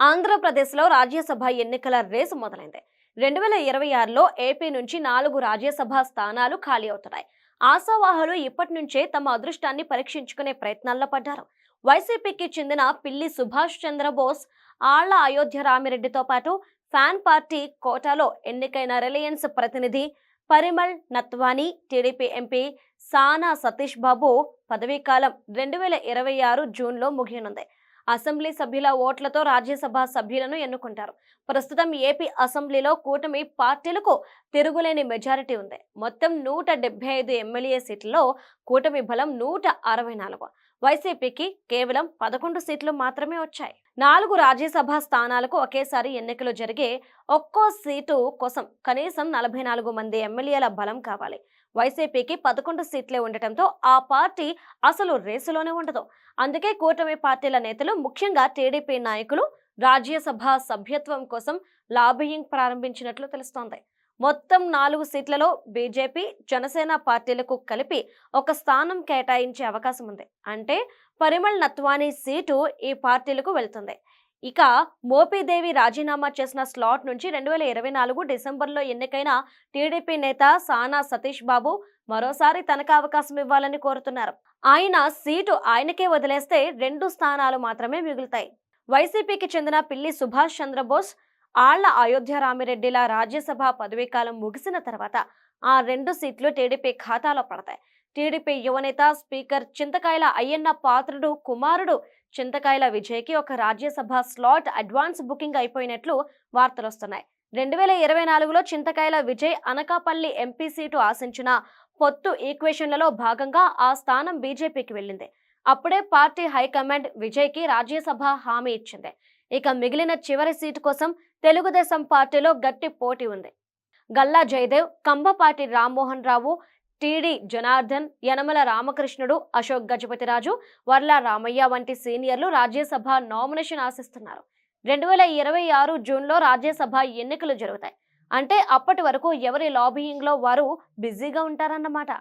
ఆంధ్రప్రదేశ్లో రాజ్యసభ ఎన్నికల రేసు మొదలైంది. రెండు వేల ఇరవై ఆరులో ఏపీ నుంచి నాలుగు రాజ్యసభ స్థానాలు ఖాళీ అవుతున్నాయి. ఆశావాహులు ఇప్పటి నుంచే తమ అదృష్టాన్ని పరీక్షించుకునే ప్రయత్నాల్లో పడ్డారు. వైసీపీకి చెందిన పిల్లి సుభాష్ చంద్రబోస్ ఆళ్ళ అయోధ్య రామిరెడ్డితో పాటు ఫ్యాన్ పార్టీ కోటాలో ఎన్నికైన రిలయన్స్ ప్రతినిధి పరిమల్ నత్వానీ టీడీపీ ఎంపీ సానా సతీష్ బాబు పదవీకాలం రెండు వేల ఇరవై ఆరు జూన్లో ముగియనుంది. అసెంబ్లీ సభ్యుల ఓట్లతో రాజ్యసభ సభ్యులను ఎన్నుకుంటారు. ప్రస్తుతం ఏపీ అసెంబ్లీలో కూటమి పార్టీలకు తిరుగులేని మెజారిటీ ఉంది. మొత్తం నూట ఐదు ఎమ్మెల్యే సీట్లలో కూటమి బలం నూట అరవై వైసీపీకి కేవలం పదకొండు సీట్లు మాత్రమే వచ్చాయి. నాలుగు రాజ్యసభ స్థానాలకు ఒకేసారి ఎన్నికలు జరిగే ఒక్కో సీటు కోసం కనీసం నలభై నాలుగు మంది ఎమ్మెల్యేల బలం కావాలి. వైసీపీకి పదకొండు సీట్లే ఉండటంతో ఆ పార్టీ అసలు రేసులోనే ఉండదు. అందుకే కూటమి పార్టీల నేతలు ముఖ్యంగా టీడీపీ నాయకులు రాజ్యసభ సభ్యత్వం కోసం లాబియింగ్ ప్రారంభించినట్లు తెలుస్తోంది. మొత్తం నాలుగు సీట్లలో బీజేపీ జనసేన పార్టీలకు కలిపి ఒక స్థానం కేటాయించే అవకాశం ఉంది. అంటే పరిమళ్ నత్వానీ సీటు ఈ పార్టీలకు వెళ్తుంది. ఇక మోపీదేవి రాజీనామా చేసిన స్లాట్ నుంచి రెండు వేల ఇరవై నాలుగు డిసెంబర్లో ఎన్నికైన టీడీపీ నేత సానా సతీష్ బాబు మరోసారి తనకు అవకాశం ఇవ్వాలని కోరుతున్నారు. ఆయన సీటు ఆయనకే వదిలేస్తే రెండు స్థానాలు మాత్రమే మిగులుతాయి. వైసీపీకి చెందిన పిల్లి సుభాష్ చంద్రబోస్ ఆళ్ళ అయోధ్య రామిరెడ్డిల రాజ్యసభ పదవీకాలం ముగిసిన తర్వాత ఆ రెండు సీట్లు టీడీపీ ఖాతాలో పడతాయి. టీడీపీ యువనేత స్పీకర్ చింతకాయల అయ్యన్న పాత్రుడు కుమారుడు చింతకాయల విజయ్కి ఒక రాజ్యసభ స్లాట్ అడ్వాన్స్ బుకింగ్ అయిపోయినట్లు వార్తలు వస్తున్నాయి. రెండు వేల ఇరవై నాలుగులో చింతకాయల విజయ్ అనకాపల్లి ఎంపీ సీటు ఆశించిన పొత్తు ఈక్వేషన్లలో భాగంగా ఆ స్థానం బీజేపీకి వెళ్ళింది. అప్పుడే పార్టీ హైకమాండ్ విజయ్కి రాజ్యసభ హామీ ఇచ్చింది. ఇక మిగిలిన చివరి సీటు కోసం తెలుగుదేశం పార్టీలో గట్టి పోటీ ఉంది. గల్లా జయదేవ్ కంబపాటి రామ్మోహన్ రావు టిడి జనార్దన్ యనమల రామకృష్ణుడు అశోక్ గజపతిరాజు వర్ల రామయ్య వంటి సీనియర్లు రాజ్యసభ నామినేషన్ ఆశిస్తున్నారు. రెండు వేల ఇరవై ఆరు జూన్లో రాజ్యసభ ఎన్నికలు జరుగుతాయి. అంటే అప్పటి వరకు ఎవరి లాబియింగ్లో వారు బిజీగా ఉంటారన్నమాట.